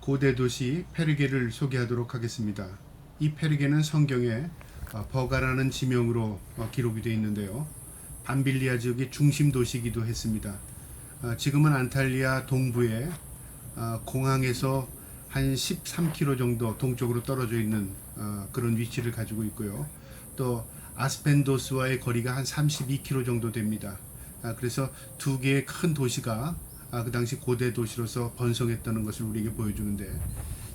고대 도시 페르게를 소개하도록 하겠습니다. 이 페르게는 성경에 어, 버가라는 지명으로 어, 기록이 되어 있는데요. 밤빌리아 지역의 중심 도시이기도 했습니다. 어, 지금은 안탈리아 동부에 어, 공항에서 한 13km 정도 동쪽으로 떨어져 있는 어, 그런 위치를 가지고 있고요. 또 아스펜도스와의 거리가 한 32km 정도 됩니다. 아, 그래서 두 개의 큰 도시가 아, 그 당시 고대 도시로서 번성했다는 것을 우리에게 보여주는데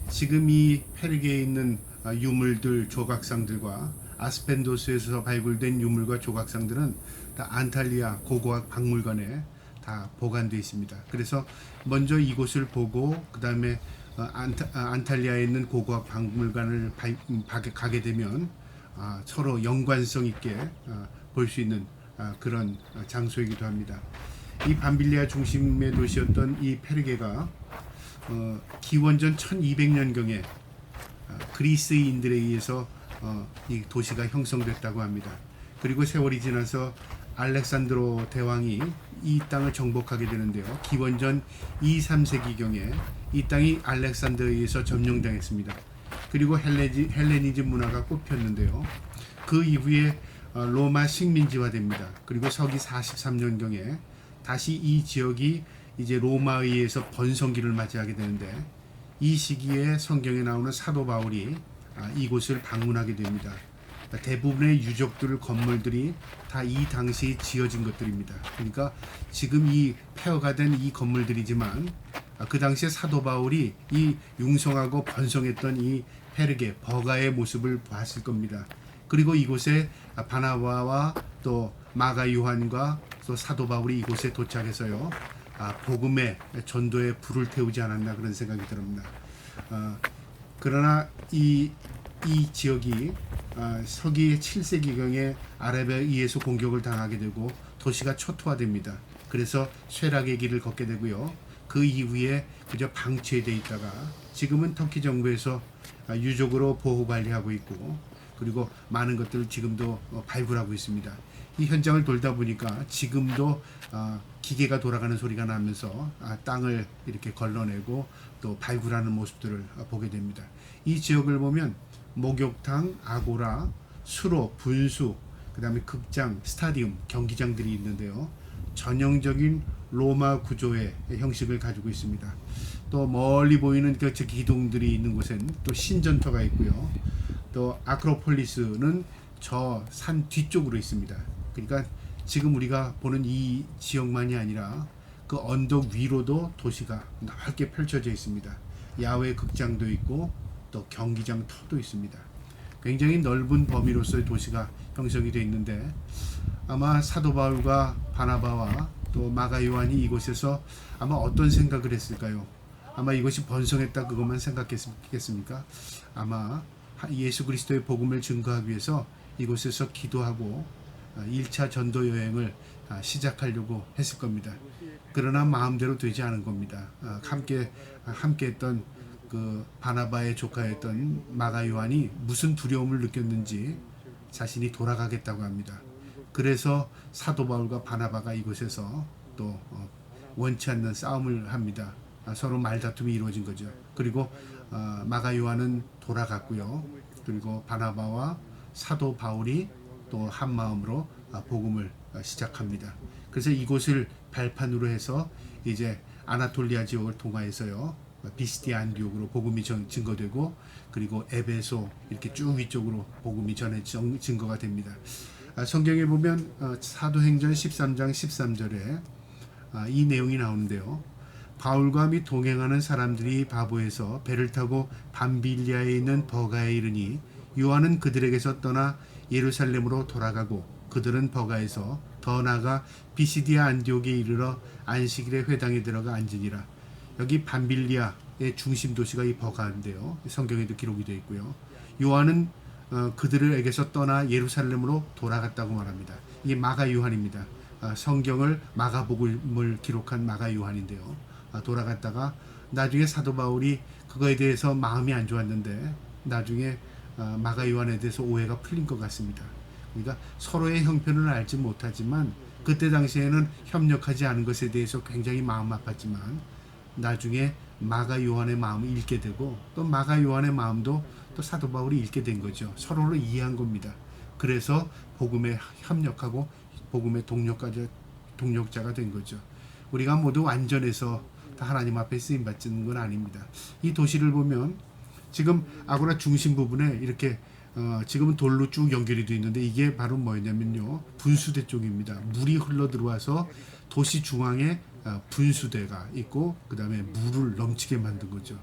지금 이 페르게에 있는 아, 유물들 조각상들과 아스펜도스에서 발굴된 유물과 조각상들은 다 안탈리아 고고학 박물관에 다 보관되어 있습니다. 그래서 먼저 이곳을 보고 그 다음에 안타, 아, 안탈리아에 있는 고고학 박물관을 바, 음, 가- 가게 되면 아, 서로 연관성 있게 볼 수 있는 아, 그런 아, 장소이기도 합니다. 이 밤빌리아 중심의 도시였던 이 페르게가 어, 기원전 1200년경에 아, 그리스인들에 의해서 어, 이 도시가 형성됐다고 합니다. 그리고 세월이 지나서 알렉산드로 대왕이 이 땅을 정복하게 되는데요. 기원전 2, 3세기경에 이 땅이 알렉산드에 의해서 점령당했습니다. 그리고 헬레지, 헬레니즘 문화가 꽃폈는데요. 그 이후에 어, 로마 식민지화됩니다. 그리고 서기 43년경에 다시 이 지역이 이제 로마에 의해서 번성기를 맞이하게 되는데 이 시기에 성경에 나오는 사도 바울이 아, 이곳을 방문하게 됩니다. 그러니까 대부분의 유적들 건물들이 다 이 당시에 지어진 것들입니다. 그러니까 지금 이 폐허가 된 이 건물들이지만 아, 그 당시에 사도 바울이 이 융성하고 번성했던 이 페르게 버가의 모습을 봤을 겁니다. 그리고 이곳에 아, 바나바와 또 마가 요한과 또 사도 바울이 이곳에 도착해서요. 아, 복음의 전도에 불을 태우지 않았나 그런 생각이 듭니다. 아, 그러나 이, 이 지역이 아, 서기 7세기경에 아랍에 의해서 공격을 당하게 되고 도시가 초토화됩니다. 그래서 쇠락의 길을 걷게 되고요. 그 이후에 그저 방치돼 있다가 지금은 터키 정부에서 아, 유족으로 보호 관리하고 있고 그리고 많은 것들을 지금도 어, 발굴하고 있습니다. 이 현장을 돌다 보니까 지금도 아, 기계가 돌아가는 소리가 나면서 아, 땅을 이렇게 걸러내고 또 발굴하는 모습들을 아, 보게 됩니다. 이 지역을 보면 목욕탕, 아고라, 수로, 분수, 그 다음에 극장, 스타디움, 경기장들이 있는데요. 전형적인 로마 구조의 형식을 가지고 있습니다. 또 멀리 보이는 그 기둥들이 있는 곳엔 또 신전터가 있고요. 또 아크로폴리스는 저 산 뒤쪽으로 있습니다. 그러니까 지금 우리가 보는 이 지역만이 아니라 그 언덕 위로도 도시가 넓게 펼쳐져 있습니다. 야외 극장도 있고 또 경기장 터도 있습니다. 굉장히 넓은 범위로서의 도시가 형성이 되어 있는데 아마 사도 바울과 바나바와 또 마가 요한이 이곳에서 아마 어떤 생각을 했을까요? 아마 이것이 번성했다 그것만 생각했겠습니까? 아마 예수 그리스도의 복음을 증거하기 위해서 이곳에서 기도하고 1차 전도 여행을 아, 시작하려고 했을 겁니다. 그러나 마음대로 되지 않은 겁니다. 아, 함께 함께 했던 그 바나바의 조카였던 마가 요한이 무슨 두려움을 느꼈는지 자신이 돌아가겠다고 합니다. 그래서 사도 바울과 바나바가 이곳에서 또 어, 원치 않는 싸움을 합니다. 아, 서로 말다툼이 이루어진 거죠. 그리고 어, 마가 요한은 돌아갔고요. 그리고 바나바와 사도 바울이 또 한 마음으로 아, 복음을 아, 시작합니다. 그래서 이곳을 발판으로 해서 이제 아나톨리아 지역을 통하여서요 비스티아 안디옥으로 복음이 전- 증거되고 그리고 에베소 이렇게 쭉 위쪽으로 복음이 전해 정- 증거가 됩니다. 아, 성경에 보면 어, 사도행전 13장 13절에 아, 이 내용이 나오는데요. 바울과 및 동행하는 사람들이 바보에서 배를 타고 밤빌리아에 있는 버가에 이르니 요한은 그들에게서 떠나 예루살렘으로 돌아가고 그들은 버가에서 더 나아가 비시디아 안디옥에 이르러 안식일에 회당에 들어가 앉으니라. 여기 밤빌리아의 중심 도시가 이 버가인데요. 성경에도 기록이 되어 있고요. 요한은 어, 그들에게서 떠나 예루살렘으로 돌아갔다고 말합니다. 이게 마가 요한입니다. 아, 성경을 마가복음을 기록한 마가 요한인데요. 아, 돌아갔다가 나중에 사도 바울이 그거에 대해서 마음이 안 좋았는데 나중에 아, 마가 요한에 대해서 오해가 풀린 것 같습니다. 그러니까 서로의 형편을 알지 못하지만 그때 당시에는 협력하지 않은 것에 대해서 굉장히 마음 아팠지만 나중에 마가 요한의 마음을 읽게 되고 또 마가 요한의 마음도 또 사도 바울이 읽게 된 거죠. 서로를 이해한 겁니다. 그래서 복음에 협력하고 복음의 동력까지 동력자가 된 거죠. 우리가 모두 완전해서 다 하나님 앞에 쓰임 받는 건 아닙니다. 이 도시를 보면 지금 아고라 중심 부분에 이렇게 어, 지금은 돌로 쭉 연결이 되어 있는데 이게 바로 뭐냐면요 분수대 쪽입니다. 물이 흘러 들어와서 도시 중앙에 어, 분수대가 있고 그 다음에 물을 넘치게 만든 거죠.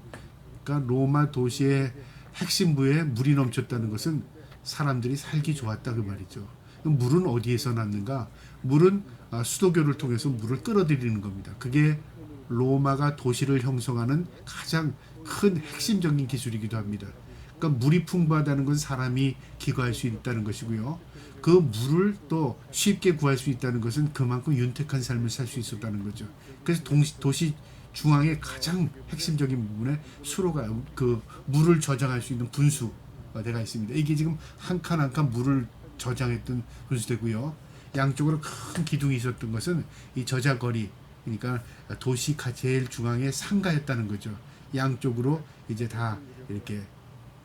그러니까 로마 도시의 핵심부에 물이 넘쳤다는 것은 사람들이 살기 좋았다 그 말이죠. 물은 어디에서 났는가? 물은 아, 수도교를 통해서 물을 끌어들이는 겁니다. 그게 로마가 도시를 형성하는 가장 큰 핵심적인 기술이기도 합니다. 그러니까 물이 풍부하다는 건 사람이 기거할 수 있다는 것이고요. 그 물을 또 쉽게 구할 수 있다는 것은 그만큼 윤택한 삶을 살 수 있었다는 거죠. 그래서 동시, 도시 중앙의 가장 핵심적인 부분에 수로가 그 물을 저장할 수 있는 분수대가 있습니다. 이게 지금 한 칸 한 칸 물을 저장했던 분수대고요. 양쪽으로 큰 기둥이 있었던 것은 이 저자거리 그러니까 도시 가- 제일 중앙에 상가였다는 거죠. 양쪽으로 이제 다 이렇게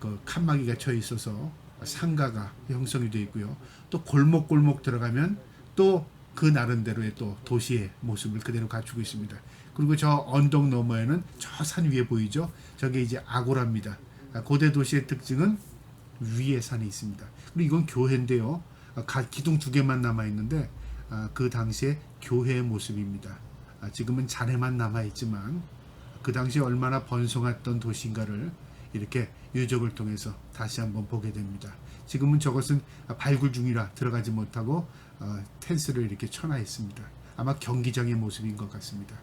그 칸막이가 쳐 있어서 상가가 형성이 되어 있고요. 또 골목골목 들어가면 또 그 나름대로의 또 도시의 모습을 그대로 갖추고 있습니다. 그리고 저 언덕 너머에는 저 산 위에 보이죠? 저게 이제 아고라입니다. 아, 고대 도시의 특징은 위에 산이 있습니다. 그리고 이건 교회인데요. 아, 가- 기둥 두 개만 남아 있는데 아, 그 당시에 교회의 모습입니다. 아, 지금은 잔해만 남아 있지만 그 당시에 얼마나 번성했던 도시인가를 이렇게 유적을 통해서 다시 한번 보게 됩니다. 지금은 저것은 발굴 중이라 들어가지 못하고 어, 텐스를 이렇게 쳐놔 있습니다. 아마 경기장의 모습인 것 같습니다.